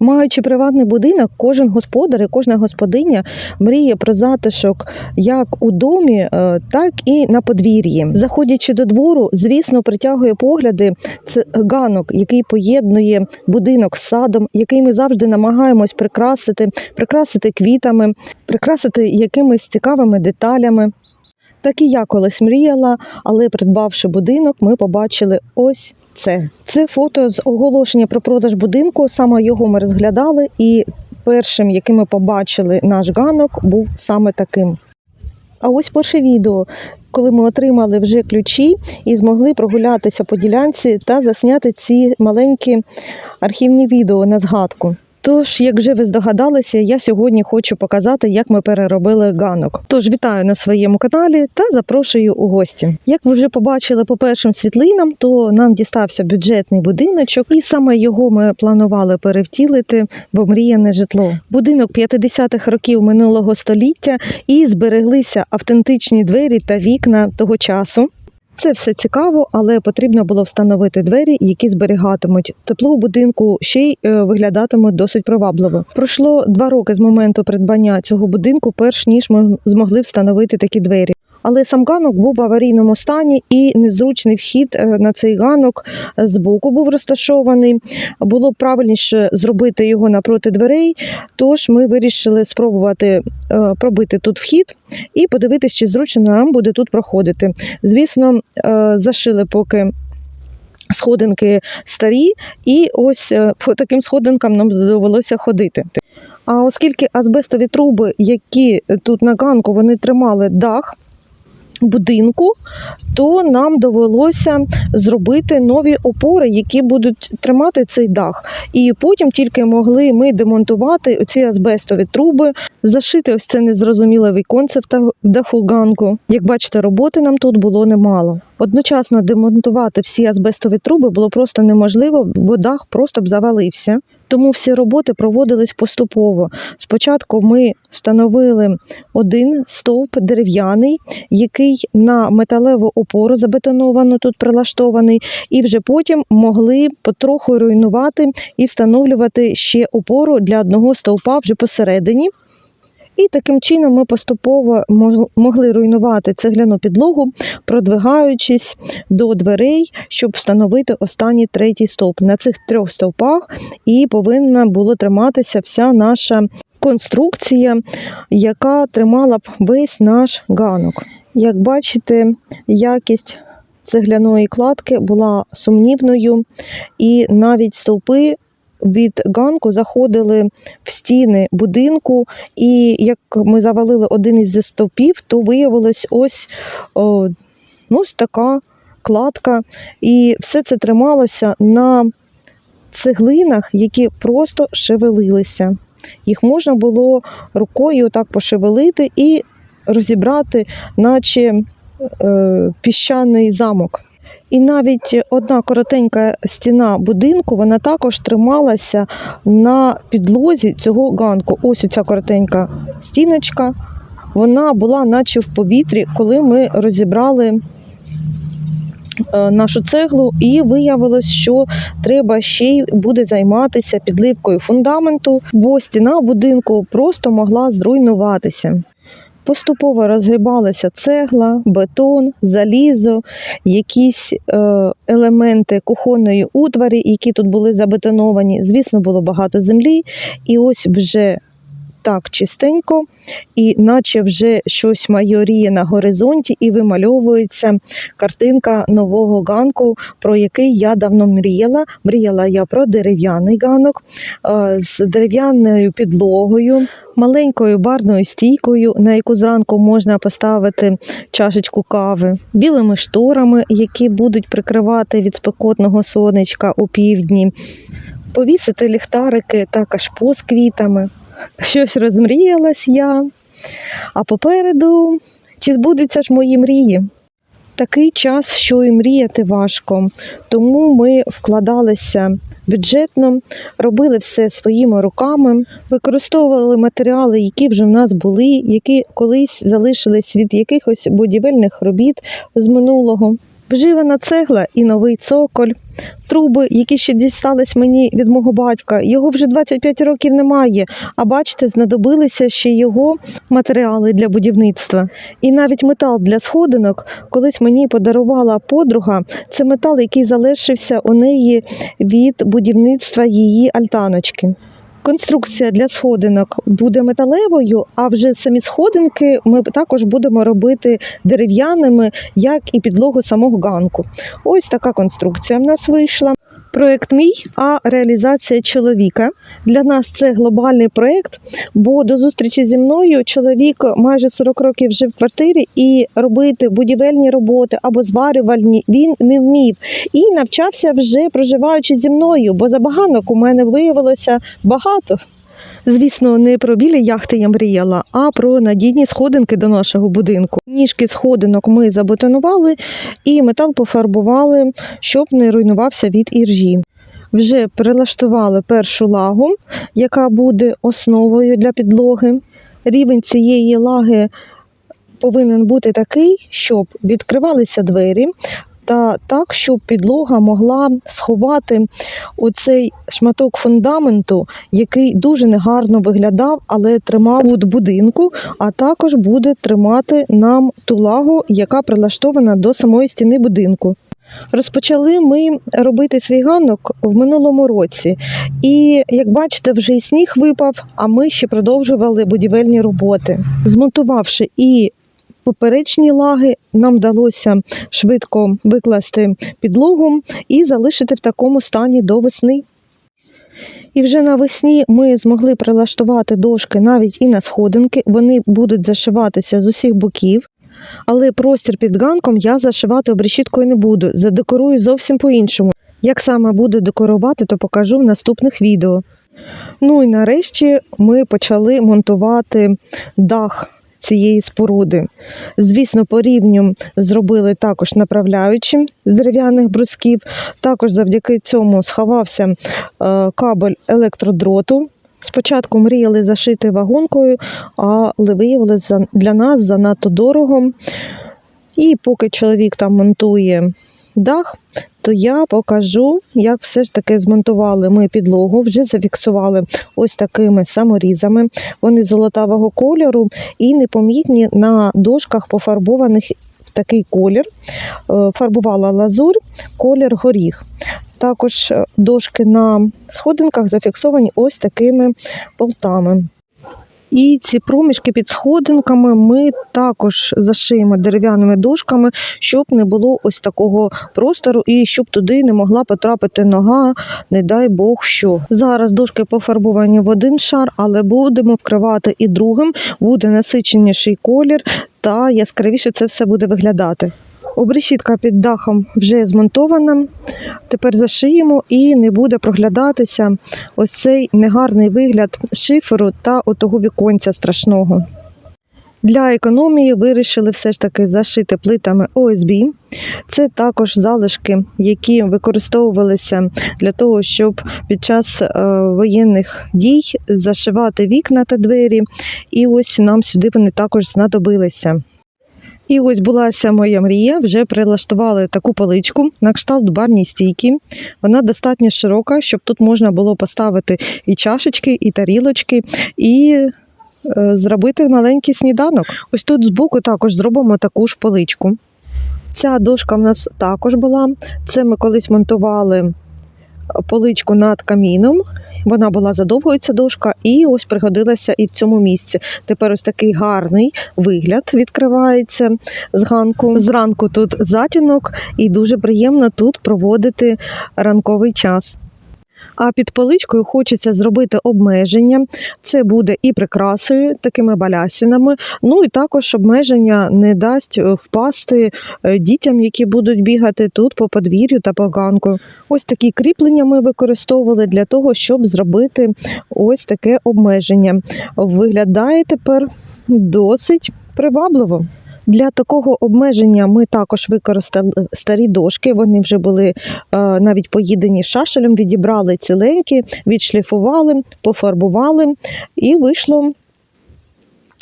Маючи приватний будинок, кожен господар і кожна господиня мріє про затишок як у домі, е, так і на подвір'ї. Заходячи до двору, звісно, притягує погляди це ганок, який поєднує будинок з садом, який ми завжди намагаємось прикрасити, прикрасити квітами, прикрасити якимись цікавими деталями. Так і я колись мріяла, але придбавши будинок, ми побачили ось це. Це фото з оголошення про продаж будинку. Саме його ми розглядали, і першим, яким ми побачили наш ганок, був саме таким. А ось перше відео, коли ми отримали вже ключі і змогли прогулятися по ділянці та засняти ці маленькі архівні відео на згадку. Тож, як вже ви здогадалися, я сьогодні хочу показати, як ми переробили ганок. Тож вітаю на своєму каналі та запрошую у гості. Як ви вже побачили по першим світлинам, то нам дістався бюджетний будиночок, і саме його ми планували перевтілити в омріяне житло. Будинок 50-х років минулого століття і збереглися автентичні двері та вікна того часу. Це все цікаво, але потрібно було встановити двері, які зберігатимуть тепло у будинку, ще й е, виглядатимуть досить привабливо. Пройшло два роки з моменту придбання цього будинку, перш ніж ми змогли встановити такі двері. Але сам ганок був в аварійному стані і незручний вхід е, на цей ганок з боку був розташований. Було правильніше зробити його напроти дверей. Тож ми вирішили спробувати е, пробити тут вхід і подивитись, чи зручно нам буде тут проходити. Звісно, е, зашили поки. Сходинки старі, і ось по таким сходинкам нам довелося ходити. А оскільки азбестові труби, які тут на ганку, вони тримали дах будинку, то нам довелося зробити нові опори, які будуть тримати цей дах. І потім тільки могли ми демонтувати ці азбестові труби, зашити ось це незрозуміле віконце в даху ганку. Як бачите, роботи нам тут було немало. Одночасно демонтувати всі азбестові труби було просто неможливо, бо дах просто б завалився. Тому всі роботи проводились поступово. Спочатку ми встановили один стовп дерев'яний, який на металеву опору забетоновано тут прилаштований, і вже потім могли потроху руйнувати і встановлювати ще опору для одного стовпа вже посередині. І таким чином ми поступово могли руйнувати цегляну підлогу, продвигаючись до дверей, щоб встановити останній третій стовп. На цих трьох стовпах і повинна була триматися вся наша конструкція, яка тримала б весь наш ганок. Як бачите, якість цегляної кладки була сумнівною, і навіть стовпи від ганку заходили в стіни будинку, і як ми завалили один із стовпів, то виявилось ось, о, ну, ось така кладка. І все це трималося на цеглинах, які просто шевелилися. Їх можна було рукою так пошевелити і розібрати, наче е, піщаний замок. І навіть одна коротенька стіна будинку, вона також трималася на підлозі цього ганку. Ось ця коротенька стіночка, вона була наче в повітрі, коли ми розібрали е, нашу цеглу, і виявилось, що треба ще й буде займатися підливкою фундаменту, бо стіна будинку просто могла зруйнуватися. Поступово розгрібалася цегла, бетон, залізо, якісь е, елементи кухонної утварі, які тут були забетоновані. Звісно, було багато землі, і ось вже так чистенько, і наче вже щось майоріє на горизонті, і вимальовується картинка нового ганку, про який я давно мріяла. Мріяла я про дерев'яний ганок е, з дерев'яною підлогою, маленькою барною стійкою, на яку зранку можна поставити чашечку кави, білими шторами, які будуть прикривати від спекотного сонечка у півдні, повісити ліхтарики та кашпо з квітами. Щось розмріялась я, а попереду чи збудуться ж мої мрії? Такий час, що і мріяти важко, тому ми вкладалися бюджетно, робили все своїми руками, використовували матеріали, які вже в нас були, які колись залишились від якихось будівельних робіт з минулого. Вживана цегла і новий цоколь. Труби, які ще дістались мені від мого батька, його вже 25 років немає. А бачите, знадобилися ще його матеріали для будівництва. І навіть метал для сходинок колись мені подарувала подруга. Це метал, який залишився у неї від будівництва її альтаночки. Конструкція для сходинок буде металевою, а вже самі сходинки ми також будемо робити дерев'яними, як і підлогу самого ганку. Ось така конструкція в нас вийшла. Проект мій, а реалізація чоловіка. Для нас це глобальний проект, бо до зустрічі зі мною чоловік майже 40 років жив в квартирі і робити будівельні роботи або зварювальні він не вмів і навчався вже проживаючи зі мною, бо забаганок у мене виявилося багато. Звісно, не про білі яхти я мріяла, а про надійні сходинки до нашого будинку. Ніжки сходинок ми забетонували і метал пофарбували, щоб не руйнувався від іржі. Вже прилаштували першу лагу, яка буде основою для підлоги. Рівень цієї лаги повинен бути такий, щоб відкривалися двері, та так, щоб підлога могла сховати оцей шматок фундаменту, який дуже негарно виглядав, але тримав кут будинку, а також буде тримати нам ту лагу, яка прилаштована до самої стіни будинку. Розпочали ми робити свій ганок в минулому році, і як бачите, вже і сніг випав, а ми ще продовжували будівельні роботи. Змонтувавши і поперечні лаги, нам вдалося швидко викласти підлогу і залишити в такому стані до весни. І вже навесні ми змогли прилаштувати дошки навіть і на сходинки. Вони будуть зашиватися з усіх боків. Але простір під ганком я зашивати обрешіткою не буду. Задекорую зовсім по-іншому. Як саме буду декорувати, то покажу в наступних відео. Ну і нарешті ми почали монтувати дах цієї споруди. Звісно, по рівню зробили також направляючим з дерев'яних брусків. Також завдяки цьому сховався е, кабель електродроту. Спочатку мріяли зашити вагонкою, але виявилося для нас занадто дорого. І поки чоловік там монтує дах, то я покажу, як все ж таки змонтували ми підлогу, вже зафіксували ось такими саморізами. Вони золотавого кольору і непомітні на дошках пофарбованих в такий колір. Е, Фарбувала лазурь, колір горіх. Також е, дошки на сходинках зафіксовані ось такими болтами. І ці проміжки під сходинками ми також зашиємо дерев'яними дошками, щоб не було ось такого простору і щоб туди не могла потрапити нога, не дай Бог що. Зараз дошки пофарбовані в один шар, але будемо вкривати і другим, буде насиченіший колір та яскравіше це все буде виглядати. Обрешітка під дахом вже змонтована. Тепер зашиємо і не буде проглядатися ось цей негарний вигляд шиферу та отого віконця страшного. Для економії вирішили все ж таки зашити плитами ОСБ. Це також залишки, які використовувалися для того, щоб під час е, воєнних дій зашивати вікна та двері. І ось нам сюди вони також знадобилися. І ось булася моя мрія. Вже прилаштували таку поличку на кшталт барній стійки. Вона достатньо широка, щоб тут можна було поставити і чашечки, і тарілочки, і зробити маленький сніданок. Ось тут збоку також зробимо таку ж поличку. Ця дошка в нас також була. Це ми колись монтували поличку над каміном. Вона була задовгою ця дошка, і ось пригодилася і в цьому місці. Тепер ось такий гарний вигляд відкривається з ганку. Зранку тут затінок, і дуже приємно тут проводити ранковий час. А під поличкою хочеться зробити обмеження. Це буде і прикрасою, такими балясинами. Ну і також обмеження не дасть е, впасти е, дітям, які будуть бігати тут по подвір'ю та по ганку. Ось такі кріплення ми використовували для того, щоб зробити ось таке обмеження. Виглядає тепер досить привабливо. Для такого обмеження ми також використали старі дошки. Вони вже були е, навіть поїдені шашелем, відібрали ціленькі, відшліфували, пофарбували, і вийшло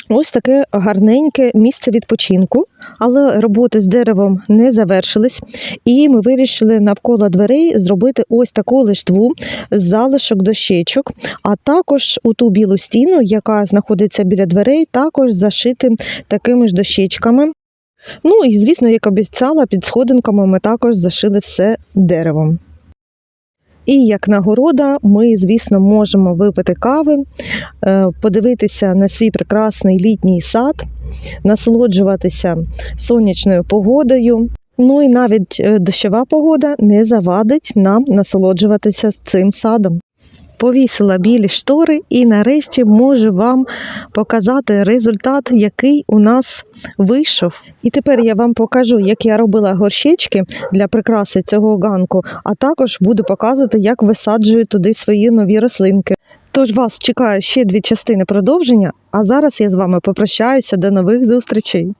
Ось таке гарненьке місце відпочинку, але роботи з деревом не завершились, і ми вирішили навколо дверей зробити ось таку лиштву з залишок дощечок, а також у ту білу стіну, яка знаходиться біля дверей, також зашити такими ж дощечками. Ну і звісно, як обіцяла, під сходинками ми також зашили все деревом. І як нагорода, ми, звісно, можемо випити кави, е, подивитися на свій прекрасний літній сад, насолоджуватися сонячною погодою. Ну і навіть е, дощова погода не завадить нам насолоджуватися цим садом. Повісила білі штори і нарешті можу вам показати результат, який у нас вийшов. І тепер я вам покажу, як я робила горщечки для прикраси цього ганку, а також буду показувати, як висаджую туди свої нові рослинки. Тож вас чекає ще дві частини продовження, а зараз я з вами попрощаюся до нових зустрічей.